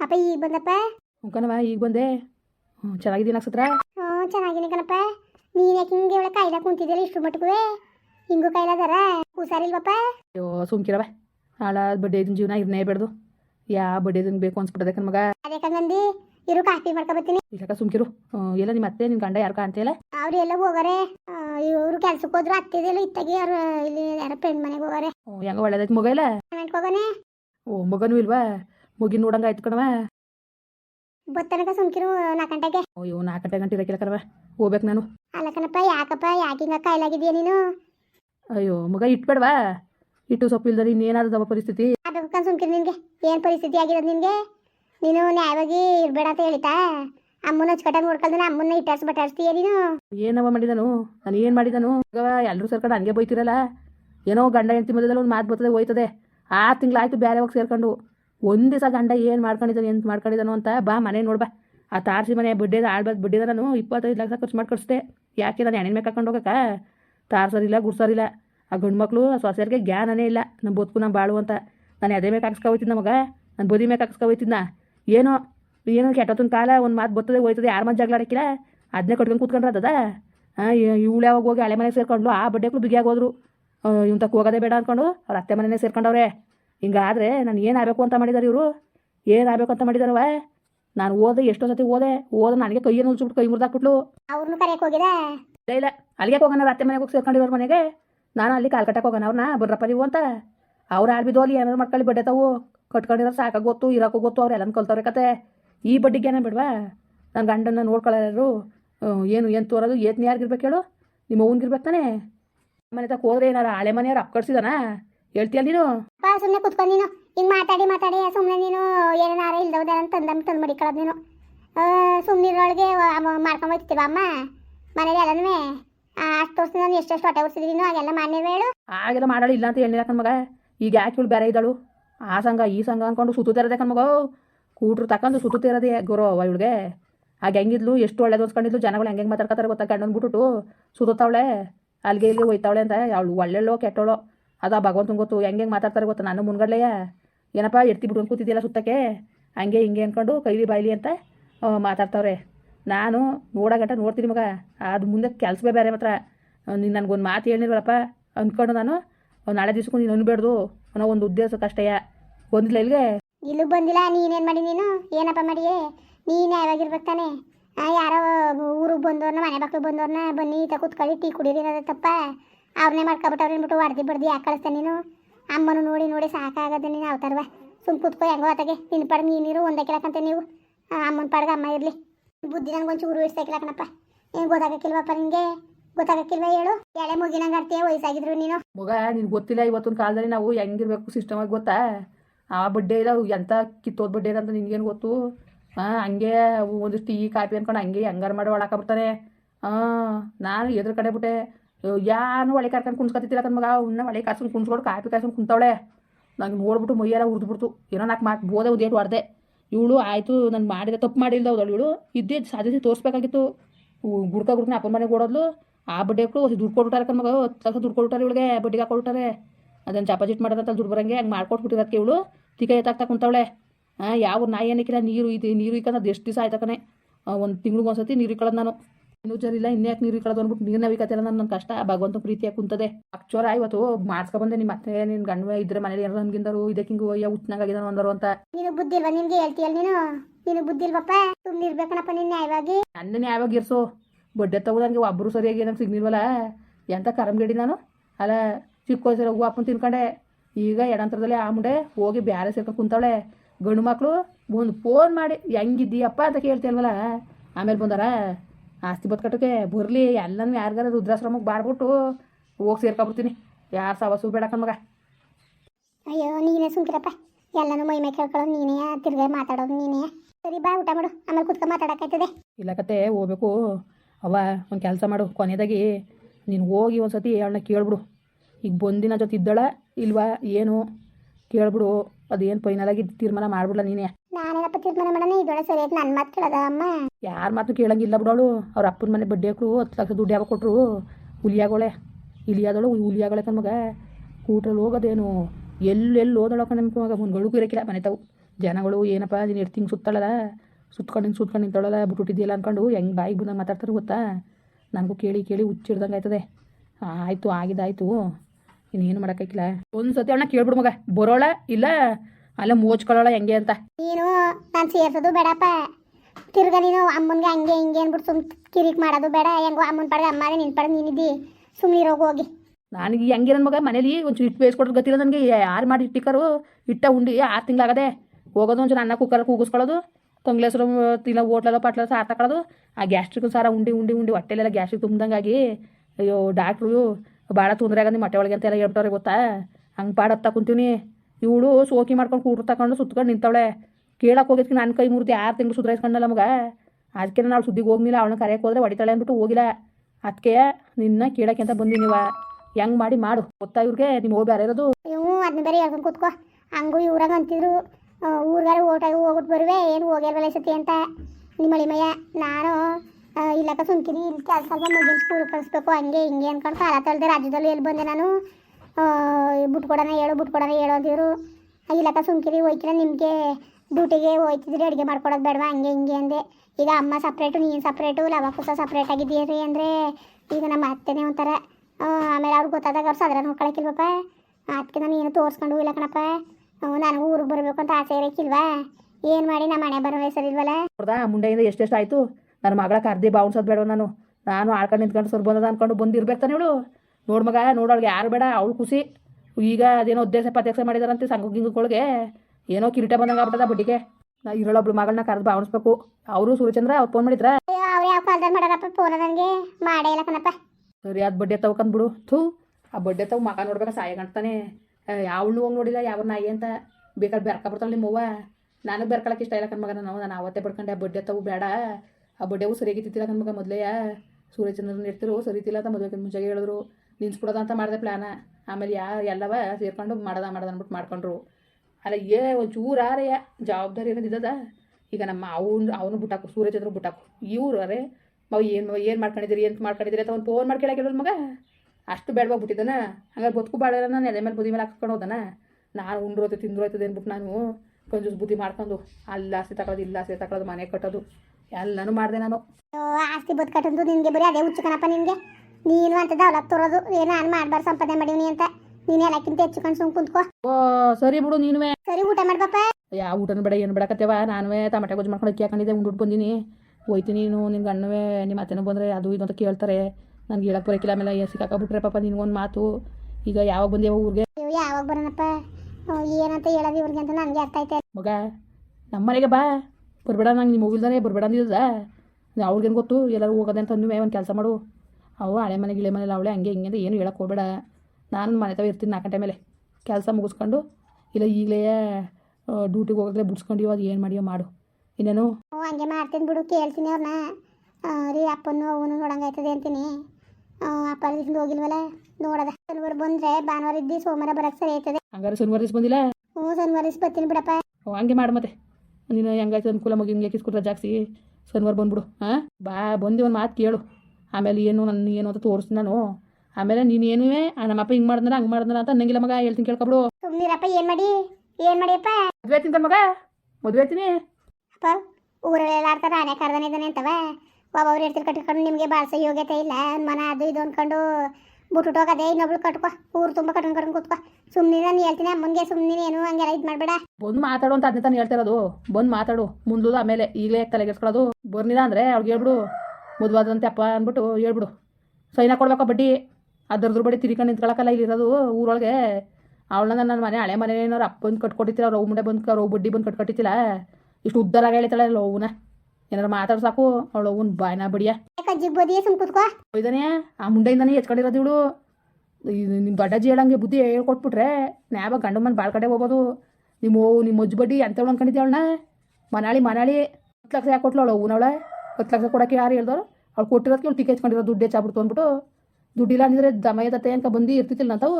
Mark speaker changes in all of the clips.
Speaker 1: ಅಪ್ಪ ಈಗ ಬಂದಪ್ಪ?
Speaker 2: ಕಣವ ಈಗ ಬಂದೆ. ಹ್ಞೂ ಚೆನ್ನಾಗಿದ್ದೀನಿ ನಕ್ಷತ್ರ
Speaker 1: ಹ್ಞೂ ಚೆನ್ನಾಗಿನ ಕಣಪ್ಪ. ನೀನು ಯಾಕೆ ಹಿಂಗೆ ಇವಳ ಕಾಯ್ದ ಕುಂತಿದ್ಯಲ್ಲ ಇಷ್ಟು ಮಟ್ಟಿಗೂ? ಹಿಂಗೂ ಕಾಯಿಲೆ ಹುಷಾರಿಲ್ವಪ್ಪ?
Speaker 2: ಅಯ್ಯೋ ಸುಮ್ಕಿರವ ಹಾಳ ಬಡ್ಡಿ ಇದನ್ನ ಜೀವನ ಇರನೇ ಬೇಡ್ದು. ಯಾ ಬಡ್ಡಿ ಇದನ್ನ ಬೇಕು ಅನ್ಸ್ಬಿಟ್ಟದೆ ಕಣ್ ಮಗ.
Speaker 1: ಅದೇ ಕಂಗಂದಿ ಇರು ಕಾಫಿ ಮಾಡ್ಕೊಬತ್ತೀನಿ.
Speaker 2: ಇಲ್ಲಕ್ಕ ಸುಮ್ಕಿರು. ಎಲ್ಲ ನಿಮ್ಮ ಅತ್ತೆ ನಿನ್ ಗಂಡ ಯಾರು ಕಾಣ್ತಿಲ್ಲ
Speaker 1: ಅವ್ರು ಎಲ್ಲ ಹೋಗಾರೆ. ಇವರು ಕೆಲ್ಸಕ್ಕೆ ಹೋದ್ರು ಅತ್ತಿದೆಲ್ಲ ಇತ್ತಾಗಿ ಅವ್ರು ಇಲ್ಲಿ ಯಾರ ಫ್ರೆಂಡ್ ಮನೆಗೆ ಹೋಗಾರೆ.
Speaker 2: ಹೆಂಗ ಒಳ್ಳೇದೈತೆ ಮಗ ಇಲ್ಲ
Speaker 1: ಹೋಗೋನೆ.
Speaker 2: ಓ ಮಗನೂ ಇಲ್ವಾ? ಮುಗಿನ ನೋಡಂಗ ಆಯ್ತು ಕಣವ
Speaker 1: ಬತ್ತನಕ ಸುಮ್ಕಿರು ನಾಲ್ಕು ಗಂಟೆಗೆ.
Speaker 2: ಅಯ್ಯೋ ನಾಲ್ಕು ಗಂಟೆ ಗಂಟೆ ಇರಕಿಲ್ಲ ಕಣವ ಹೋಗ್ಬೇಕು ನಾನು.
Speaker 1: ಅಲ್ಲ ಕಣಪ್ಪ ಯಾಕಪ್ಪ ಯಾಕಿಂಗ ಕಾಯಿಲಾಗಿದೆಯಾ ನೀನು?
Speaker 2: ಅಯ್ಯೋ ಮಗ ಇಟ್ಬೇಡವಾ. ಇಟ್ಟು ಸೊಪ್ಪು ಇನ್ನೇನಾದ್ರು ದಬ್ಬ ಪರಿಸ್ಥಿತಿ.
Speaker 1: ಆಗ್ಬೇಕು ಕಣ್ ಸುಮ್ಕಿರು ನಿನ್ಗೆ. ಏನ್ ಪರಿಸ್ಥಿತಿ ಆಗಿರೋದು ನಿನಗೆ? ನೀನು ನ್ಯಾಯವಾಗಿ ಇರ್ಬೇಡ ಅಂತ ಹೇಳಿತಾ? ಅಮ್ಮನ ಹಚ್ಕಟ ನೋಡ್ಕಲ್ದನ ಅಮ್ಮನ್ನ ಇಟ್ಟಾರ್ಸ್ ಬಟಾರ್ಸ್ತೀಯ ನೀನು?
Speaker 2: ಏನವ ಮಾಡಿದನು? ನಾನು ಏನು ಮಾಡಿದನು? ಮಗವ ಎಲ್ಲರೂ ಸೇರ್ಕೊಂಡು ಹಂಗೆ ಬೈತಿರಲ್ಲ. ಏನೋ ಗಂಡ ಹೆಂಡತಿ ಮಧ್ಯದಲ್ಲಿ ಒಂದು ಮಾತು ಬರ್ತದೆ ಹೋಯ್ತದೆ. ಆ ತಿಂಗಳಾಯ್ತು ಬೇರೆ ಹೋಗಿ ಸೇರ್ಕೊಂಡು. ಒಂದು ದಿವಸ ಗಂಡ ಏನು ಮಾಡ್ಕೊಂಡಿದ್ದಾನೆ, ಎಂತ ಮಾಡ್ಕೊಂಡಿದ್ದಾನು ಅಂತ ಬಾ ಮನೆ ನೋಡ್ಬಾ ಆ ತಾರಸಿ ಮನೆ ಬಡ್ಡಿದ ಆಳ್ಬಾರ್ದು ಬಡ್ಡಿದ ನಾನು ಇಪ್ಪತ್ತೈದು ಲಕ್ಷ ಖರ್ಚು ಮಾಡಿ ಯಾಕೆ ನಾನು ಹೆಣ್ಣಿನ ಮೇಲೆ ಕರ್ಕೊಂಡು ಹೋಗಕ್ಕ? ತಾರ್ಸರಿಲ್ಲ, ಗುಡ್ಸರಿಲ್ಲ. ಆ ಗಂಡು ಮಕ್ಕಳು ಸೊಸೆಯರಿಗೆ ಜ್ಞಾನನೇ ಇಲ್ಲ. ನಮ್ಮ ಬದುಕು ನಮ್ಮ ಬಾಳು ಅಂತ. ನಾನು ಎದೆ ಮೇಲೆ ಹಾಕ್ಸ್ಕೊ ನಮಗೆ ಮಗ? ನಾನು ಬದಿ ಮೇಲೆ ಹಾಕ್ಸ್ಕೊ ಹೋಯ್ತಿದ್ನ? ಏನೋ ಏನೋ ಕೆಟ್ಟೊತ್ತಿನ ಕಾಲ, ಒಂದು ಮಾತು ಬರ್ತದೆ ಹೋಯ್ತದೆ. ಯಾರು ಮಾತು ಜಗಳ ಆಡಕ್ಕಿಲ್ಲ? ಅದನ್ನೇ ಕಟ್ಕೊಂಡು ಕೂತ್ಕೊಂಡ್ರೆ ಅದದ ಹಾಂ ಇವಳು ಯಾವಾಗ ಹೋಗಿ ಹಳೆ ಮನೆಗೆ ಸೇರ್ಕೊಂಡು ಆ ಬಡ್ಡೆಗಳು ಬಿಗಿಯಾಗಿ ಹೋದ್ರು? ಇವಂತಕ್ಕೆ ತಕ್ಕ ಹೋಗೋದೇ ಬೇಡ ಅಂದ್ಕೊಂಡು ಅವ್ರ ಅತ್ತೆ ಮನೆಯೇ ಸೇರ್ಕೊಂಡವ್ರೆ. ಹಿಂಗಾದ್ರೆ ನಾನು ಏನಾಗಬೇಕು ಅಂತ ಮಾಡಿದಾರೆ ಇವರು? ಏನಾಗಬೇಕು ಅಂತ ಮಾಡಿದಾರವ ನಾನು ಓದೆ ಎಷ್ಟೋ ಸತಿ ಓದೆ ಓದ ನನಗೆ ಕೈಯನ್ನು ಉಲ್ಸ್ಬಿಟ್ಟು ಕೈ ಮುರಿದಾಕ್ಬಿಟ್ಲು
Speaker 1: ಅವ್ರನ್ನ ಕರೆಯಕ್ಕೆ ಹೋಗಿದ
Speaker 2: ಇಲ್ಲ ಇಲ್ಲ. ಅಲ್ಲಿಗೆ ಹೋಗೋಣ ರಾತ್ರಿ ಅತ್ತೆ ಮನೆಗೆ ಹೋಗಿ ಸೇರ್ಕೊಂಡಿರೋರು ಮನೆಗೆ. ನಾನು ಅಲ್ಲಿ ಕಾಲ್ ಕಟ್ಟಕ್ಕೆ ಹೋಗೋಣ ಅವ್ರನ್ನ ಬರ್ರಪ್ಪ ನೀವು ಅಂತ. ಅವ್ರು ಆಳ್ಬಿದ್ದು ಅಲ್ಲಿ ಏನಾರು ಮಾಡ್ಕೊಳ್ಳಿ ಬಡ್ಡೆ ತಾವು. ಕಟ್ಕೊಂಡಿರೋ ಸಾಕಾಗ ಗೊತ್ತು ಇರೋಕ್ಕೂ ಗೊತ್ತು ಅವ್ರು ಎಲ್ಲ ಕಲ್ತವ್ರೆ ಕತೆ. ಈ ಬಡ್ಡಿಗೆ ಏನೋ ಬಿಡ್ವಾ? ನನ್ನ ಗಂಡನ್ನ ನೋಡ್ಕೊಳ್ಳೋರು ಏನು ಏನು ತೋರೋದು ಏತ್ನ ಯಾರಿಗಿರ್ಬೇಕು ಹೇಳು. ನಿಮ್ಮ ಅವ್ನಿಗಿರ್ಬೇಕು ತಾನೇ. ಮನೆ ತಕ್ಕ ಹೋದ್ರೆ ಏನಾರ ಹಳೆ ಮನೆಯವ್ರು ಅಪ್ಕಡ್ಸಿದಾನ ಹೇಳ್ತೀಯಲ್ಲ ನೀನು?
Speaker 1: ಬಾ ಸುಮ್ಮನೆ ಕುತ್ಕೊಂಡು ನೀನು. ಹಿಂಗೆ ಮಾತಾಡಿ ಮಾತಾಡಿ. ಸುಮ್ಮನೆ ನೀನು ಏನಾರ ಇಲ್ಲ ಅಂತ ತಂದಮ್ ತಂದು ಮಡಿಕೊಳ್ಳೋದು ನೀನು. ಸುಮ್ಮನಿರೊಳಗೆ ಇರೋಳಿಗೆ ಹೋಗ್ತಿರ್ತೀವ ಅಮ್ಮ ಮನೇಲಿ ಎಲ್ಲನೂ ಅಷ್ಟು ವರ್ಷ ನಾನು. ಎಷ್ಟೆಷ್ಟು ಹೊಟ್ಟೆ ಉರ್ಸಿದ್ವಿ ನೀನು? ಹಾಗೆಲ್ಲ ಮಾನ್ಯವೇ ಹೇಳು.
Speaker 2: ಆಗೆಲ್ಲ ಮಾಡಾಳು ಇಲ್ಲ ಅಂತ ಹೇಳಿಲ್ಲ ಕಣ್ಮಗ. ಈಗ ಯಾಕೆ ಇವಳು ಬೇರೆ ಇದ್ದಾಳು? ಆ ಸಂಘ ಈ ಸಂಘ ಅಂದ್ಕೊಂಡು ಸುತ್ತುತ್ತಿರೋದೆ ಕಣ್ಮಗ ಕೂಟ್ರು ತಕೊಂಡು ಗುರು ಅವ ಇವಳಿಗೆ. ಆಗ ಹೆಂಗಿದ್ಲು ಎಷ್ಟು ಒಳ್ಳೇದು ಅನ್ಸ್ಕೊಂಡಿದ್ಲು ಜನಗಳು ಹೆಂಗೆ ಮಾತಾಡ್ಕೊತಾರೆ ಗೊತ್ತಾ ಗಂಡನ್ ಬಿಟ್ಟು ಸುತ್ತವಳೆ ಅಲ್ಲಿಗೆ ಇಲ್ಲಿ ಹೋಯ್ತಾವಳೆ ಅಂತ. ಅವಳು ಒಳ್ಳೆಳ್ಳೋ ಕೆಟ್ಟೋಳೋ. ಅದ ಭಗವಂತನ ಗೊತ್ತು ಹೆಂಗೆ ಹೆಂಗೆ ಮಾತಾಡ್ತಾರೆ ಗೊತ್ತು? ನಾನು ಮುನ್ಗಡ್ಲೆಯ? ಏನಪ್ಪ ಎತ್ತಿ ಬಿಟ್ಕೊಂಡು ಕೂತಿದ್ದಿಲ್ಲ ಸುತ್ತಕ್ಕೆ? ಹಂಗೆ ಹಿಂಗೆ ಅಂದ್ಕೊಂಡು ಕೈಲಿ ಬಾಯ್ಲಿ ಅಂತ ಮಾತಾಡ್ತಾವ್ರೆ. ನಾನು ನೋಡೋ ಗಂಟ ನೋಡ್ತೀನಿ ಮಗ. ಅದು ಮುಂದೆ ಕೆಲಸವೇ ಬೇರೆ ಮಾತ್ರ. ನೀನು ನನಗೊಂದು ಮಾತು ಹೇಳಿರಲ್ಲಪ್ಪ ಅಂದ್ಕೊಂಡು ನಾನು ನಾಳೆ ದಿವ್ಸಕ್ಕೂ ನೀನು ಅನ್ಬೇಡ್ದು ಅನ್ನೋ ಒಂದು ಉದ್ದೇಶಕ್ಕಷ್ಟೇ ಬಂದಿಲ್ಲ ಇಲ್ಲಿಗೆ
Speaker 1: ಇಲ್ಲಿಗೆ ಬಂದಿಲ್ಲ, ನೀನೇನು ಮಾಡಿ ನೀನು? ಏನಪ್ಪ ಮಾಡಿಯೇ? ನೀನು ಯಾವಾಗಿರ್ಬೇಕು ತಾನೆ. ಯಾರೋ ಊರಿಗೆ ಬಂದವ್ರನ್ನ ಮನೆ ಮಕ್ಳು ಬಂದವ್ರನ್ನ ಬನ್ನಿ ತ ಕಳಿ ಟೀ ಕುಡೀರಿ ಅನ್ನೋದು ಅವ್ರನ್ನೇ ಮಾಡ್ಕೊಬಿಟ್ಟವ್ರು ಅಂದ್ಬಿಟ್ಟು ಹೊಡ್ದು ಬಡ್ದು, ಯಾಕೆ ಕಳಿಸ್ತೆ ನೀನು? ಅಮ್ಮನು ನೋಡಿ ನೋಡಿ ಸಾಕಾಗದೆ ನೀನು ಅವತಾರವ ಸುಮ್ ಕುತ್ಕೋ ಹೆಂಗೋ ಆತಗೆ. ನಿನ್ನ ಪಡ್ಗೆ ನೀನಿರು ಒಂದೇ ಕೆಲಕಂತ ನೀವು. ಅಮ್ಮನ ಪಡ್ಗೆ ಅಮ್ಮ ಇರಲಿ. ಬುದ್ಧಿ ನಂಗೆ ಒಂಚೂರು ಇಡ್ಸಕ್ಕಿಲ್ಲ ಕಣಪ್ಪ. ಏನು ಗೊತ್ತಾಗಕ್ಕಿಲ್ವಪ್ಪ ನಿನಗೆ ಗೊತ್ತಾಗಕ್ಕಿಲ್ವ ಹೇಳು? ಎಳೆ ಮುಗಿನಂಗೆ ವಯಸ್ಸಾಗಿದ್ರು ನೀನು?
Speaker 2: ಮಗ, ನಿನ್ಗೆ ಗೊತ್ತಿಲ್ಲ ಇವತ್ತಿನ ಕಾಲದಲ್ಲಿ ನಾವು ಹೆಂಗಿರ್ಬೇಕು ಸಿಸ್ಟಮಾಗಿ ಗೊತ್ತಾ? ಆ ಬಡ್ಡೆ ಇಲ್ಲ ಎಂತ ಕಿತ್ತೋದ್ ಬಡ್ಡೆ ಇಲ್ಲ ಅಂತ ನಿನ್ಗೇನು ಗೊತ್ತು? ಹಾಂ ಹಂಗೆ ಒಂದಿಷ್ಟು ಟೀ, ಕಾಫಿ ಅನ್ಕೊಂಡು ಹಂಗೆ ಹೆಂಗಾರು ಮಾಡಿ ಬರ್ತಾರೆ ಹಾಂ ನಾನು ಎದುರು ಕಡೆ ಬಿಟ್ಟೆ. ಯಾನು ಒಳೆ ಕರ್ಕೊಂಡು ಕುಣ್ಸ್ಕೊತಿದ್ದಿಲ್ಲ ಕಣ್ ಮಗ ಅವನ್ನ ಒಳೆ ಕಾಸ್ಕೊಂಡು ಕುಣ್ಸ್ಕೊಂಡು, ಕಾಪಿ ಕಾಸ್ಕೊಂಡು ಕುಂತವಳೆ ನಂಗೆ ನೋಡ್ಬಿಟ್ಟು ಮೈಯೆಲ್ಲ ಉರಿದ್ಬಿಡ್ತು ಏನೋ ನಾಲ್ಕು ಮಾತು ಬೋದೆ ಉದೇಟು ಹೊಡೆದೆ. ಇವಳು ಆಯಿತು, ನಾನು ಮಾಡಿದೆ ತಪ್ಪು ಮಾಡಿಲ್ದ ಹೌದಳು ಇವಳು. ಇದ್ದೇ ಸಾಧಿಸಿ ತೋರಿಸ್ಬೇಕಾಗಿತ್ತು. ಗುಡ್ಕ ಗುಡ್ಕನ ಅಪ್ಪನ ಮನೆಗೆ ಓಡೋದ್ಲು. ಆ ಬಡ್ಡೆಗಳು ದುಡ್ಡು ಕೊಟ್ಬಿಟ್ಟಾರೆ ಕಣ್ಮಗ ಹತ್ತು ದುಡ್ಡು ಕೊಟ್ಬಿಟ್ಟಾರೆ ಇವಳಿಗೆ, ಬಡ್ಡಿಗೆ ಹಾಕೊಟ್ಟಾರೆ ಅದನ್ನು ಚಪಾಜಿಟ್ ಮಾಡೋದಂತ ದುಡ್ಡು ಬರಂಗೆ, ಹಂಗೆ ಮಾಡ್ಕೊಟ್ಬಿಟ್ಟಿರೋದಕ್ಕೆ ಇವಳು. ತಿಕ್ಕ ಎತ್ತಾಕ್ತಾ ಕುಂತವಳೆ ಯಾವ ನಾಯಿ ಏನಕ್ಕಿಲ್ಲ, ನೀರು ಇದು, ನೀರು ಇಕ್ಕಂದ್ರೆ ಅದು ಎಷ್ಟು ದಿವಸ ಆಯ್ತಾ ಕಣೆ ಒಂದು ತಿಂಗ್ಳಿಗೆ ಒಂದ್ಸತಿ ನೀರು ಇಕ್ಕಳದು ನಾನು. ಇನ್ನೂ ಜರಿಲ್ಲ ಇನ್ಯಾಕೆ ನೀರು ಕಳೆದು ಅಂದ್ಬಿಟ್ಟು ನೀರು ನವಿಕತ್ತಿಲ್ಲ ನನ್ನ ಕಷ್ಟ. ಭಗವಂತ ಪ್ರೀತಿಯ ಕುಂತದೆ. ಅಕ್ಚೋರ ಇವತ್ತು ಮಾಡ್ಸ್ಕೊಬಂದೆ ನಿಮ್ಮ ಮತ್ತೆ ನಿನ್ನ ಗಂಡ ಇದ್ರೆ ಮನೇಲಿ ಏನಾರು ನನ್ಗಿಂದರು ಇದಕ್ಕೆ ಹಿಂಗೆ ಅಯ್ಯ ಹುಚ್ಚನಾಗಿದ್ದಾನು ಅಂದರು ಅಂತ.
Speaker 1: ನೀನು ಬುದ್ಧಿ ಇಲ್ವಾ? ನಿನ್ಗೆ ಹೇಳ್ತೀಯಲ್ಲ ನೀನು? ನೀನು ಬುದ್ಧಿ ಇಲ್ವಪ್ಪ? ಸುಮ್ಮನೆ ಇರ್ಬೇಕಣಪ್ಪ ನಿನ್ನ ಯಾವಾಗಿ
Speaker 2: ನನ್ನನ್ನು ಯಾವಾಗ ಇರ್ಸು. ಬಡ್ಡೆ ತಗೋ ನನಗೆ ಒಬ್ಬರು ಸರಿಯಾಗಿ ನಂಗೆ ಸಿಗ್ನಿಲ್ವಲ್ಲ ಎಂತ ಕರಮ್ಗಡಿ ನಾನು? ಅಲ್ಲ ಚಿಕ್ಕ ವಯಸ್ಸಲ್ಲಿ ಹೂವು ಹಾಕೊಂಡು ತಿನ್ಕೊಂಡೆ. ಈಗ ಎಡಂತರದಲ್ಲಿ ಆ ಮುಂಡೆ ಹೋಗಿ ಬ್ಯಾರೆ ಸೇರ್ಕೊಂಡು ಕುಂತವಳೆ. ಗಂಡು ಮಕ್ಕಳು ಒಂದು ಫೋನ್ ಮಾಡಿ ಹೆಂಗಿದ್ದೀಯಪ್ಪ? ಅಂತ ಕೇಳ್ತೀಯಲ್ವಲ್ಲ? ಆಮೇಲೆ ಬಂದಾರ? ಆಸ್ತಿ ಬದುಕಟ್ಟಕ್ಕೆ ಬರಲಿ ಎಲ್ಲನೂ ಯಾರಿಗಾರ ರುದ್ರಾಶ್ರಮಕ್ಕೆ ಬಾರ್ಬಿಟ್ಟು ಹೋಗಿ ಸೇರ್ಕೊಬಿಡ್ತೀನಿ. ಯಾರು ಸವಸು ಬೇಡಕ್ಕ ಮಗ.
Speaker 1: ಅಯ್ಯೋ ನೀನೇ ಸುಮ್ಕಿರಪ್ಪ. ಎಲ್ಲನೂ ಮೈ ಮೇಲೆ ಕೇಳ್ಕೊಳ್ಳೋದು ನೀನೇ ತಿರ್ಗಾ ಮಾತಾಡೋದು ನೀನೇ. ಸರಿ ಬಾ ಊಟ ಮಾಡು. ಆಮೇಲೆ ಕುತ್ಕೊಂಡು ಮಾತಾಡೋಕ್ಕಾಯ್ತದೆ.
Speaker 2: ಇಲ್ಲ ಕತೆ ಹೋಗ್ಬೇಕು. ಅವ್ವ ಒಂದು ಕೆಲಸ ಮಾಡು. ಕೊನೆಯದಾಗಿ ನೀನು ಹೋಗಿ ಒಂದು ಸತಿ ಅವಳನ್ನ ಕೇಳ್ಬಿಡು. ಈಗ ಬಂದಿನ ಜೊತೆ ಇದ್ದಳ ಇಲ್ವಾ ಏನು ಕೇಳ್ಬಿಡು. ಅದೇನು ಆಗಿ ತೀರ್ಮಾನ ಮಾಡ್ಬಿಡ್ಲ ನೀನೇ?
Speaker 1: ನಾನೇನಪ್ಪ ತೀರ್ಮಾನ ಮಾಡೋಣ? ಇದೊಳ ಸರಿ ಆಯ್ತು ನನ್ನ ಮಾತು ಕೇಳದ ಅಮ್ಮ?
Speaker 2: ಯಾರ ಮಾತು ಕೇಳಂಗಿಲ್ಲ ಬಿಡೋಳು. ಅವ್ರ ಅಪ್ಪನ ಮನೆ ಬಡ್ಡಿ ಹಾಕ್ರು ಹತ್ತು ಲಕ್ಷ ದುಡ್ಡು ಯಾವಾಗ ಕೊಟ್ಟರು ಹುಲಿಯಾಗೋಳೆ. ಇಲಿಯಾದಳು ಹುಲಿಯಾಗೋಳೆ ಕಣ್ಮಗ ಕೂಟ್ರಲ್ಲಿ ಹೋಗೋದೇನು? ಎಲ್ಲಿ ಓದೋಳ ಕಣ ಮಗ? ಮುನ್ಗಳು ಇರಕ್ಕಿಲ್ಲ ಮನೆ ತಾವು. ಜನಗಳು ಏನಪ್ಪ ನೀನು ಹಿಂಗೆ ಸುತ್ತಾಳಲ್ಲ? ಸುತ್ಕೊಂಡು ಸುತ್ಕೊಂಡು ನಿಂತಾಳಲ್ಲ ಬಿಟ್ಬಿಟ್ಟಿದ್ಯಲ್ಲ ಅನ್ಕೊಂಡು ಹೆಂಗೆ ಬಾಯಿಗೆ ಬಂದಾಗ ಮಾತಾಡ್ತಾರೆ ಗೊತ್ತಾ? ನನಗೂ ಕೇಳಿ ಕೇಳಿ ಹುಚ್ಚಿಡ್ದಂಗೆ ಆಯ್ತದೆ. ಆಯಿತು ಆಗಿದ್ದಾಯ್ತು. ಇನ್ನೇನು ಮಾಡೋಕ್ಕಾಗಿಲ್ಲ ಒಂದು ಸತಿ ಅಣ್ಣ ಕೇಳ್ಬಿಡು ಮಗ. ಬರೋಳ? ಇಲ್ಲ? ಅಲ್ಲ ಮೋಚ್ಕೊಳ್ಳೋಳ ಹೆಂಗೆ ಅಂತ.
Speaker 1: ನೀನು ನಾನು ಸೇರ್ಸೋದು ಬೇಡಪ್ಪ. ತಿರ್ಗ ನೀನು ಅಮ್ಮನಿಗೆ ಹಂಗೆ ಹಿಂಗೆ ಅಂದ್ಬಿಟ್ಟು ಸುಮ್ ಕಿರಿಕ್ ಮಾಡೋದು ಬೇಡ. ಹೆಂಗೋ ಅಮ್ಮನ ಪಡೆದ ಅಮ್ಮ ನಿನ್ನ ಪಡೆದ ನೀನಿದ್ದಿ ಸುಮ್ಮನೆ ಇರೋಗಿ ಹೋಗಿ.
Speaker 2: ನನಗೆ ಹೆಂಗೆ ನನ್ನ ಮಗ? ಮನೇಲಿ ಒಂಚೂರು ಇಟ್ಟು ಬೇಯಿಸ್ಕೊಟ್ರೆ ಗೊತ್ತಿಲ್ಲ ನನಗೆ. ಯಾರು ಮಾಡಿ ಇಟ್ಟಿಕ್ಕರು ಇಟ್ಟ ಉಂಡಿ ಆರು ತಿಂಗಳಾಗದೆ. ಹೋಗೋದು ಒಂಚೂರು ಅನ್ನ ಕುಕ್ಕರ್ ಕೂಗಿಸ್ಕೊಳ್ಳೋದು. ತೊಂಗ್ಲೆಸ್ರು ತಿನ್ನ ಹೋಟ್ಲಲ್ಲ ಪಾಟ್ಲಲ್ಲೋ ಸಾರ್ ತಗೊಳ್ಳೋದು ಆ ಗ್ಯಾಸ್ಟ್ರಿಕ್ ಸಾರ ಉಂಡಿ ಉಂಡಿ ಉಂಡಿ ಹೊಟ್ಟೆಲೆಲ್ಲ ಗ್ಯಾಸ್ಟ್ರಿಕ್ ತುಂಬ್ದಂಗಾಗಿ. ಅಯ್ಯೋ ಡಾಕ್ಟ್ರು ಭಾಳ ತೊಂದರೆ ಆಗಂದು ಮೊಟ್ಟೆ ಒಳಗೆ ಅಂತೆಲ್ಲ ಹೇಳ್ತಾರೆ ಗೊತ್ತಾ? ಹಂಗೆ ಪಾಡು ಹತ್ತ ಕುಂತೀವಿ ಇವಳು ಸೋಕಿ ಮಾಡ್ಕೊಂಡು ಕೂಟ್ರು ತಗೊಂಡು ಸುತ್ಕೊಂಡು ನಿಂತವಳೆ. ಕೇಳಕ್ಕೆ ಹೋಗಿದ್ಕೆ ನನ್ನ ಕೈ ಮುರಿದು ಆರು ತಿಂಗಳು ಸುಧಾರಿಸ್ಕೊಂಡಲ್ಲ ನಮಗೆ ಅದಕ್ಕೆ ನಾನು ಸುದ್ದಿಗೆ ಹೋಗ್ಲಿಲ್ಲ ಅವಳನ್ನ ಕರೆಯಕ್ಕೆ ಹೋದ್ರೆ ಹೊಡಿತಾಳೆ ಅಂದ್ಬಿಟ್ಟು ಹೋಗಿಲ್ಲ. ಅದಕ್ಕೆ ನಿನ್ನ ಕೇಳಕ್ಕೆ ಅಂತ ಬಂದಿ ನೀವು? ಹೆಂಗೆ ಮಾಡಿ ಮಾಡು. ಗೊತ್ತಾ ಇವ್ರಿಗೆ? ನಿಮ್ಮ ಹೋಗಿ ಬೇರೆ ಇರೋದು.
Speaker 1: ಇವು ಅದನ್ನ ಬೇರೆ ಹೇಳ್ಕೊಂಡು ಕೂತ್ಕೋ. ಹಂಗೂ ಇವ್ರಾಗ ಅಂತಿದ್ರು ಊರ್ಗಾರ ಓಟಾಗಿ ಹೋಗ್ಬಿಟ್ಟು ಬರುವೆ, ಏನು ಈ ಸತಿ ಅಂತ. ನಿಮ್ಮ ಅಳಿಮಯ್ಯ, ನಾನು ಆ, ಇಲ್ಲಕ್ಕ ಸುಮ್ಕಿರಿ ಇಲ್ಲಿ ಕೆಲಸ ಮಗಿನ ಸ್ಕೂಲ್ ಕಳಿಸ್ಬೇಕು ಹಂಗೆ ಹಿಂಗೆ ಅನ್ಕೊಂಡು ಸಾಲ ತಳ್ದೆ ರಾಜ್ಯದಲ್ಲಿ ಎಲ್ಲಿ ಬಂದೆ ನಾನು? ಬಿಟ್ಕೊಡೋಣ ಹೇಳು ಬಿಟ್ಕೊಡೋಣ ಹೇಳು ಅಂತಿದ್ರು. ಇಲ್ಲಕ ಸುಮ್ಕಿರಿ ಹೋಯ್ಕಿರ ನಿಮಗೆ ಡ್ಯೂಟಿಗೆ ಹೋಯ್ತಿದ್ರೆ ಅಡುಗೆ ಮಾಡ್ಕೊಡೋದು ಬೇಡವಾ? ಹಂಗೆ ಹಿಂಗೆ ಅಂದೆ. ಈಗ ಅಮ್ಮ ಸಪ್ರೇಟು ನೀನು ಸಪ್ರೇಟು ಲವಕುಸ ಸಪ್ರೇಟ್ ಆಗಿದ್ದೀರಿ ಅಂದರೆ ಈಗ ನಮ್ಮ ಅತ್ತೆನೇ ಒಂಥರ. ಆಮೇಲೆ ಅವ್ರಿಗೆ ಗೊತ್ತಾದಾಗ ಅವ್ರು ಸದರ ನೋಡ್ಕೊಳಕ್ಕಿಲ್ವಪ್ಪ ಅದಕ್ಕೆ ನಾನು ಏನು ತೋರಿಸ್ಕೊಂಡು ಇಲ್ಲ ಕಣಪ್ಪ. ನನಗೂ ಊರಿಗೆ ಬರಬೇಕು ಅಂತ ಆಸೆ ಇರೋಕ್ಕಿಲ್ವಾ ಏನು ಮಾಡಿ ನಮ್ಮ ಮನೆ ಬರೋ ಹೆಸರಿಲ್ವಲ್ಲ?
Speaker 2: ಮುಂಡೆಯಿಂದ ಎಷ್ಟೆಷ್ಟು ಆಯಿತು? ನನ್ನ ಮಗಳ ಕರ್ದಿ ಬಾವುನ್ಸೋದು ಬೇಡ ನಾನು. ನಾನು ಆಡ್ಕೊಂಡು ನಿಂತ್ಕೊಂಡು ಸರ್ ಬಂದದ ಅಂದ್ಕೊಂಡು ಬಂದಿರ್ಬೇಕು ತಾನೆ ಇವಳು. ನೋಡು ಮಗ ನೋಡೋಳ್ಗೆ ಯಾರು ಬೇಡ ಅವಳು ಖುಷಿ. ಈಗ ಅದೇನೋ ಉದ್ದೇಶ ಪತ್ಯಕ್ಷ ಮಾಡಿದಾರಂತೆ ಸಂಘ ಗಿಂಗುಗಳಿಗೆ ಏನೋ ಕಿರೀಟ ಬಂದಂಗೆ ಆಗ್ಬಿಟ್ಟದ ಬಡ್ಡಿಗೆ. ನಾ ಇರೋಳೊಬ್ಳು ಮಗಳನ್ನ ಕರೆದು ಬಾವಣಿಸ್ಬೇಕು ಅವರು ಸೂರ್ಯಚಂದ್ರ ಅವ್ರು ಫೋನ್ ಮಾಡಿದ್ರ?
Speaker 1: ಅಯ್ಯೋ ಅವ್ರು ಯಾವ ಕಾಲದಲ್ಲಿ ಮಾಡಾರಪ್ಪ? ಫೋನ ನನಗೆ ಮಾಡೇ ಇಲ್ಲ ಕಣಪ್ಪ.
Speaker 2: ಸರಿ ಅದು ಬಡ್ಡೆ ತಗೊಂಡ್ಬಿಡು ಥೂ ಆ ಬಡ್ಡೆ ತವ ಮಗ ನೋಡ್ಬೇಕು ಸಾಯ ಕಾಣ್ತಾನೆ ಯಾವಳು ಹೋಗಿ ನೋಡಿಲ್ಲ ಯಾವ ನಾಯಿ ಅಂತ. ಬೇಕಾದ್ರೆ ಬೆರ್ಕ ಬರ್ತಾಳೆ ನಿಮ್ಮವ್ವ. ನಾನು ಬೆರ್ಕೊಳಕ್ಕೆ ಇಷ್ಟ ಇಲ್ಲ ಕಣ್ಮಗ ನಾನು ನಾನು ಅವತ್ತೇ ಬಡ್ಕೊಂಡೆ ಬಡ್ಡೆ ತಗೋ ಬೇಡ. ಆ ಬಡ್ಡೆವು ನನ್ನ ಮಗ ಮೊದಲೆಯ ಸೂರ್ಯಚಂದ್ರನ ಇರ್ತಿರು, ಸರಿತಿಲ್ಲ ಅಂತ ಮದುವೆ ಮುಂಚೆಗೆ ಹೇಳಿದ್ರು. ನಿನ್ಸ್ಬಿಡೋದ ಅಂತ ಮಾಡಿದೆ ಪ್ಲ್ಯಾನ ಆಮೇಲೆ ಯಾ ಎಲ್ಲವ ಸೇರ್ಕೊಂಡು ಮಾಡದ ಮಾಡದ ಅಂದ್ಬಿಟ್ಟು ಮಾಡ್ಕೊಂಡ್ರು. ಅಲ್ಲ ಏ ಒಂಚೂರಾರೆಯ ಜವಾಬ್ದಾರಿ ಅನ್ನೋದಿದ್ದದ ಈಗ ನಮ್ಮ ಅವನು ಅವನು ಬಿಟ್ಟಾಕು ಸೂರ್ಯಚಂದ್ರ ಬಿಟ್ಟಾಕು ಇವ್ರು ಅರೆ ಮಗ ಏನು ಏನು ಮಾಡ್ಕೊಂಡಿದ್ದೀರಿ ಏನು ಮಾಡ್ಕೊಂಡಿದ್ದೀರಿ ಅಂತ ಒಂದು ಫೋನ್ ಮಾಡಿ ಕೇಳಕ್ಕೆ ಮಗ. ಅಷ್ಟು ಬೇಡವಾಗಿ ಬಿಟ್ಟಿದ್ದಾನ. ಹಂಗಾರೆ ಬದುಕು ಬಾಳ ನಾನು ಎಲೆ ಮೇಲೆ ಬುದ್ಧಿ ಮೇಲೆ ಹಾಕ್ಕೊಂಡು ಹೋದನ. ನಾನು ಉಂಡ್ರೋತೆ ತಿಂದ್ರೋಯ್ತದೆ ಅಂದ್ಬಿಟ್ಟು ನಾನು. ಕಂಜೂಸ್ ಬುದ್ಧಿ ಮಾಡ್ಕೊಂಡು ಅಲ್ಲಿ ಆಸೆ ತಗೊಳ್ಳೋದು ಇಲ್ಲ ಆಸೆ ತಗೊಳ್ಳೋದು ಮನೆ ಕಟ್ಟೋದು. ಎಲ್ಲನೂ ಮಾಡಿದೆ ನಾನು.
Speaker 1: ಆಸ್ತಿ ಬದುಕಟ್ಟಂದು ನಿನಗೆ ಬರೀ ಅದೇ ಹುಚ್ಚು ಕಣಪ್ಪ ನಿನಗೆ. ನೀನು ಅಂತ ದೌಲತ್ ತೋರೋದು ಏನು ನಾನು ಮಾಡ್ಬಾರ್ದು ಸಂಪಾದನೆ ಮಾಡೀನಿ ಅಂತ. ನೀನು ಎಲ್ಲಕ್ಕಿಂತ ಹೆಚ್ಚುಕೊಂಡು ಸುಮ್ ಕುಂತ್ಕೋ.
Speaker 2: ಓ ಸರಿ ಬಿಡು ನೀನುವೆ.
Speaker 1: ಸರಿ ಊಟ ಮಾಡ್ಬಪ್ಪ
Speaker 2: ಯಾವ ಊಟನ ಬೇಡ ಏನು ಬೇಡಕತ್ತೇವ ನಾನುವೆ ತಮಟೆ ಗೊಜ್ಜು ಮಾಡ್ಕೊಂಡು ಅಕ್ಕಿ ಹಾಕೊಂಡಿದ್ದೆ ಉಂಡು ಬಂದೀನಿ ಹೋಯ್ತೀನಿ ನೀನು ನಿನ್ನ ಗಣ್ಣವೇ ನಿಮ್ಮ ಅತ್ತೆನೂ ಬಂದ್ರೆ ಅದು ಇದು ಅಂತ ಕೇಳ್ತಾರೆ. ನನ್ಗೆ ಹೇಳಕ್ ಬರೋಕ್ಕಿಲ್ಲ ಆಮೇಲೆ ಸಿಕ್ಕಾಕೊಂಡ್ಬಿಟ್ರೆ ಪಾಪ ನಿನ್ಗೊಂದು ಮಾತು. ಈಗ ಯಾವಾಗ ಬಂದೇವ ಊರಿಗೆ?
Speaker 1: ಯಾವಾಗ ಬರೋಣಪ್ಪ? ಏನಂತ ಹೇಳೋದು ಇವ್ರಿಗೆ ಅಂತ ನನಗೆ ಅರ್ಥ ಆಯ್ತಾ
Speaker 2: ಮಗ ನಮ್ಮ ಮನೆಗೆ ಬಾ. ಬರಬೇಡ ನಂಗೆ ನಿಮ್ಮ ಹೋಗಿಲ್ದಾನೆ ಬರಬೇಡ ಅಂದಿದ್ದ ಅವ್ರಿಗೇನು ಗೊತ್ತು? ಎಲ್ಲರೂ ಹೋಗೋದೆ ಅಂತ ನೀವೇ ಒಂದು ಕೆಲಸ ಮಾಡು. ಅವು ಹಳೆ ಮನೆಗೆ ಇಳೆ ಮನೇಲಿ ಅವಳೆ ಹಂಗೆ ಹಿಂಗೆ ಅಂತ ಏನು ಹೇಳಕ್ಕೆ ಹೋಗಬೇಡ. ನಾನು ಮನೆ ತಾವ ಇರ್ತೀನಿ ನಾಲ್ಕು ಗಂಟೆ ಮೇಲೆ. ಕೆಲಸ ಮುಗಿಸ್ಕೊಂಡು ಇಲ್ಲ ಈಗಲೇ ಡ್ಯೂಟಿಗೆ ಹೋಗಿದ್ರೆ ಬಿಡ್ಸ್ಕೊಂಡು ಅದು ಏನು ಮಾಡಿಯೋ ಮಾಡು. ಇನ್ನೇನು?
Speaker 1: ಹಂಗೆ ಮಾಡ್ತೀನಿ ಬಿಡು ಕೇಳ್ತೀನಿ ಅವ್ರನ್ನ ರೀ ಅಪ್ಪನೂ ಅವನು ನೋಡಂಗಾಯ್ತದೆ ಅಂತೀನಿ. ಅಪ್ಪ ಹೋಗಿಲ್ವಲ್ಲ? ನೋಡದ. ಶನಿವಾರ ಬಂದರೆ ಭಾನುವಾರ ಇದ್ದು ಸೋಮವಾರ ಬರಕ್ಕೆ ಸರಿ ಆಯ್ತದೆ.
Speaker 2: ಹಂಗಾರೆ ಶನಿವಾರ ದಿವಸ ಬಂದಿಲ್ಲ?
Speaker 1: ಹ್ಞೂ ಶನಿವಾರ ದಿವ್ಸ ಬರ್ತೀನಿ ಬಿಡಪ್ಪ.
Speaker 2: ಹಂಗೆ ಮಾಡು ಮತ್ತೆ. ನೀನು ಹೆಂಗಾಯ್ತು ಅನುಕೂಲ ಮಗಿ ಹಿಂಗೆ ಕಿಸ್ಕೊಟ್ರೆ ಜಾಸ್ತಿ. ಶನಿವಾರ ಬಂದ್ಬಿಡು. ಹಾಂ ಬಾ ಬಂದು ಒಂದು ಮಾತು ಕೇಳು. ಆಮೇಲೆ ಏನು ನನ್ನ ಏನು ಅಂತ ತೋರಿಸ್ತೀನಿ ನಾನು. ಆಮೇಲೆ ನೀನು ಏನು ನಮ್ಮಪ್ಪ ಹಿಂಗೆ ಮಾಡಿದ್ರೆ ಹಂಗೆ ಮಾಡಿದ್ರೆ ಅಂತ ಅನ್ನಂಗಿಲ್ಲ ಮಗ ಹೇಳ್ತೀನಿ ಕೇಳ್ಕೊಬಿಡು
Speaker 1: ಅಪ್ಪ ಏನು ಮಾಡಿ? ಏನು ಮಾಡಿಯಪ್ಪ?
Speaker 2: ಮದುವೆ ತಿಂತ ಮಗ? ಮದುವೆ ತಿನಿ
Speaker 1: ಅಪ್ಪ ಊರಲ್ಲೆಲ್ಲ ಆಡ್ತಾರೆ ಆನೆ ಕರ್ದನಿದ್ದಾನೆ ಅಂತವ. ಒಬ್ಬೊಬ್ರು ಇರ್ತಿರ್ ಕಟ್ಕೊಂಡು ನಿಮಗೆ ಬಾಳ್ಸೋ ಯೋಗ್ಯತೆ ಇಲ್ಲ. ಮನ ಅದು ಇದು ಅಂದ್ಕೊಂಡು ಬಿಟ್ಬಿಟ್ಟು ಹೋಗದೆ, ಇನ್ನೊಬ್ಳು ಕಟ್ಕೊ, ಊರು ತುಂಬ ಕಟ್ಕೊಂಡು ಕಟ್ಕೊಂಡು ಕೂತ್ಕೊ. ಸುಮ್ಮನೆ ನಾನು ಹೇಳ್ತೀನಿ ಅಮ್ಮನಿಗೆ ಸುಮ್ಮನೆ ಏನು ಹಂಗೆಲ್ಲ ಇದು ಮಾಡಬೇಡ.
Speaker 2: ಬಂದು ಮಾತಾಡು ಅಂತ ಅದನ್ನ ತಾನು ಹೇಳ್ತಿರೋದು ಬಂದು ಮಾತಾಡು, ಮುಂದೂದು ಆಮೇಲೆ ಈಗಲೇ ತಲೆಗೆಸ್ಕೊಳ್ಳೋದು ಬರ್ನಿಲ್ಲ ಅಂದರೆ ಅವ್ಳಿಗೆ ಹೇಳ್ಬಿಡು, ಮದುವಾದಂತೆ ಅಪ್ಪ ಅಂದ್ಬಿಟ್ಟು ಹೇಳ್ಬಿಡು. ಸೈನಾ ಕೊಡ್ಬೇಕಾ ಬಡ್ಡಿ? ಅದ್ರದ್ರ ಬಡ್ಡಿ ತಿರ್ಕೊಂಡು ನಿಂತ್ಕೊಳಕಲ್ಲ ಇಲ್ಲಿರೋದು ಊರೊಳಗೆ. ಅವಳನ್ನ ನನ್ನ ಮನೆ, ಹಳೆ ಮನೆ ಅಪ್ಪ ಬಂದು ಕಟ್ಕೊಟ್ಟಿತ್ತಿಲ್ಲ ಅವ್ರು ಮುಂಡೆ ಬಂದು, ಅವ್ರ ಬಡ್ಡಿ ಬಂದು ಕಟ್ಕೊಟ್ಟಿತ್ತಿಲ್ಲ ಇಷ್ಟು ಉದ್ದಾರಾಗ ಹೇಳ್ತಾಳೆ ಲವ್ನ. ಏನಾರು ಮಾತಾಡ್ ಸಾಕು ಅವಳು ಅವನ್ ಬಾಯ್ನ ಬಡಿಯ. ಆ ಮುಂಡೆಯಿಂದಾನೆ ಎಚ್ಕೊಂಡಿರೋದು ಇವಳು. ನಿಮ್ಮ ದೊಡ್ಡಜ್ಜಿ ಹೇಳಂಗೆ ಬುದ್ಧಿ ಹೇಳ್ಕೊಟ್ಬಿಟ್ರೆ ನ್ಯಾಬ ಗಂಡು ಮನ್ ಬಾಳ್ ಕಡೆ ಹೋಗ್ಬೋದು. ನಿಮ್ಮ ಓ ನಿಮ್ಮ ಮಜ್ಜು ಬಡ್ಡಿ ಅಂತೇಳು ಅನ್ಕೊಂಡಿದ್ದೆ ಅವಳನ್ನ? ಮನಾಳಿ ಮನಾಳಿ. ಹತ್ತು ಲಕ್ಷ ಯಾಕೆ ಕೊಟ್ಲು ಅವಳು ಅವನವಳೆ ಹತ್ತು ಲಕ್ಷ ಕೊಡೋಕ್ಕೆ ಯಾರು ಹೇಳ್ದವ್ರು? ಅವ್ಳು ಕೊಟ್ಟಿರೋದಕ್ಕೆ ಅವ್ಳು ಟಿಕೆ ಹಚ್ಕೊಂಡಿರೋ ದುಡ್ಡು ಹೆಚ್ಚಾಗ್ಬಿಡ್ತು ಅಂದ್ಬಿಟ್ಟು ದುಡ್ಡಿಲ್ಲ ಅಂದಿದ್ರೆ ದಮಯದತ್ತೆ ಅಂತ ಬಂದು ಇರ್ತಿತ್ತಿಲ್ಲ ನಾವು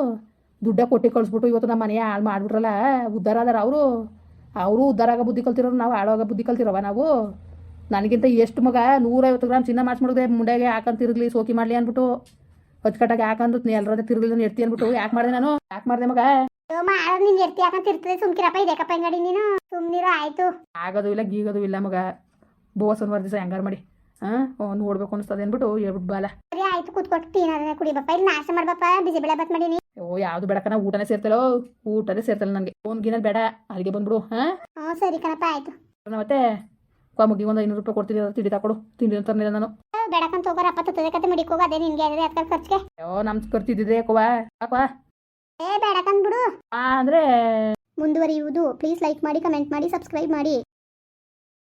Speaker 2: ದುಡ್ಡೇ ಕೊಟ್ಟು ಕಳಿಸ್ಬಿಟ್ಟು ಇವತ್ತು ನಮ್ಮ ಮನೆಯ ಹಾಳು ಮಾಡಿಬಿಟ್ರಲ್ಲ ಉದ್ಧಾರ ಆದಾರ ಅವರು. ಅವರು ಉದ್ಧಾರ ಆಗೋ ಬುದ್ಧಿ ಕಲ್ತಿರೋರು ನಾವು ಹಾಳಾಗ ಬುದ್ಧಿ ಕಲ್ತಿರವ ನಾವು? ನನಗಿಂತ ಎಷ್ಟು ಮಗ? ನೂರೈವತ್ತು ಗ್ರಾಮ್ ಚಿನ್ನ ಮಾಡಿಸ್ಬಿಡ್ದೆ ಮುಂಡೆಗೆ ಹಾಕಂತಿರ್ಲಿ ಸೋಕಿ ಮಾಡಲಿ ಅಂದ್ಬಿಟ್ಟು ಅಚ್ಚುಕಟ್ಟಾಗಿ ನೀ ಎಲ್ಲರದ ತಿರುಗಲಿ ಎಡ್ತಿ ಅಂದ್ಬಿಟ್ಟು ಯಾಕೆ ಮಾಡಿದೆ ನಾನು? ಯಾಕೆ ಮಾಡಿದೆ ಮಗ?
Speaker 1: ನೀನು ಎರ್ತಿ ಯಾಕಂತ ಇರ್ತದೆ ಸುಮ್ಕಿರಪ್ಪ ಇದೆಕಪ್ಪ ಹಿಂಗಡಿ ನೀನು? ಸುಮ್ಮನಿರ ಆಯ್ತು.
Speaker 2: ಆಗೋದು ಇಲ್ಲ ಗೀಗೋದು ಇಲ್ಲ ಮಗ. ಬೋಸನ್ ದಿವಸ ಹೆಂಗಾರ ಮಾಡಿ. ಹಾಂ ನೋಡ್ಬೇಕು ಅನಿಸ್ತದೆ ಅಂದ್ಬಿಟ್ಟು ಹೇಳ್ಬಿಟ್ಟು ಬಾಲ.
Speaker 1: ಸರಿ ಆಯ್ತು ಕೂತ್ಕೊಟ್ಟು ಟೀ ನಾರನ್ನ ಕುಡಿಬಪ್ಪ ಇಲ್ಲಿ ನಾಶ ಮಾಡ್ಬಪ್ಪ ಬಿಸಿ ಬೆಳೆ ಬತ್ ಮಾಡೀನಿ
Speaker 2: ಓ ಯಾವುದು ಬೆಳಕನ ಊಟನೇ ಸೇರ್ತಲೋ? ಊಟನೇ ಸೇರ್ತಲ್ಲ ನನಗೆ ಫೋನ್ ಗಿನ ಬೇಡ. ಅಲ್ಲಿಗೆ ಬಂದ್ಬಿಡು ಹಾ
Speaker 1: ಹ್ಞೂ ಸರಿ ಕಣಪ್ಪ ಆಯ್ತು.
Speaker 2: ಮತ್ತೆ? ಮುಗಿಗೆ ಒಂದು ಐನೂರು ರೂಪಾಯಿ ಕೊಡ್ತೀನಿ ತಿಂಡಿ ತಕೊಡು. ತಿಂಡಿ ತರಲಿಲ್ಲ ನಾನು
Speaker 1: ಬೇಡಕಂತ ಹೋಗೋರ ಅಪ್ಪ ಕತೆ ಮಿಡಿಕ್ ಹೋಗ ಅದೇ ನಿನ್ಗೆ ಅದೇ ಅದಕ್ಕೆ ಖರ್ಚಿಗೆ.
Speaker 2: ಅಯ್ಯೋ ನಮ್ ಖರ್ಚಿದ್ದಿದ್ರೆ ಯಾಕವಾ ಯಾಕವಾ
Speaker 1: ಏ ಬೇಡಕಂದ್ ಬಿಡು
Speaker 2: ಆ ಅಂದ್ರೆ
Speaker 1: ಮುಂದುವರಿಯುವುದು. ಪ್ಲೀಸ್ ಲೈಕ್ ಮಾಡಿ ಕಮೆಂಟ್ ಮಾಡಿ ಸಬ್ಸ್ಕ್ರೈಬ್ ಮಾಡಿ.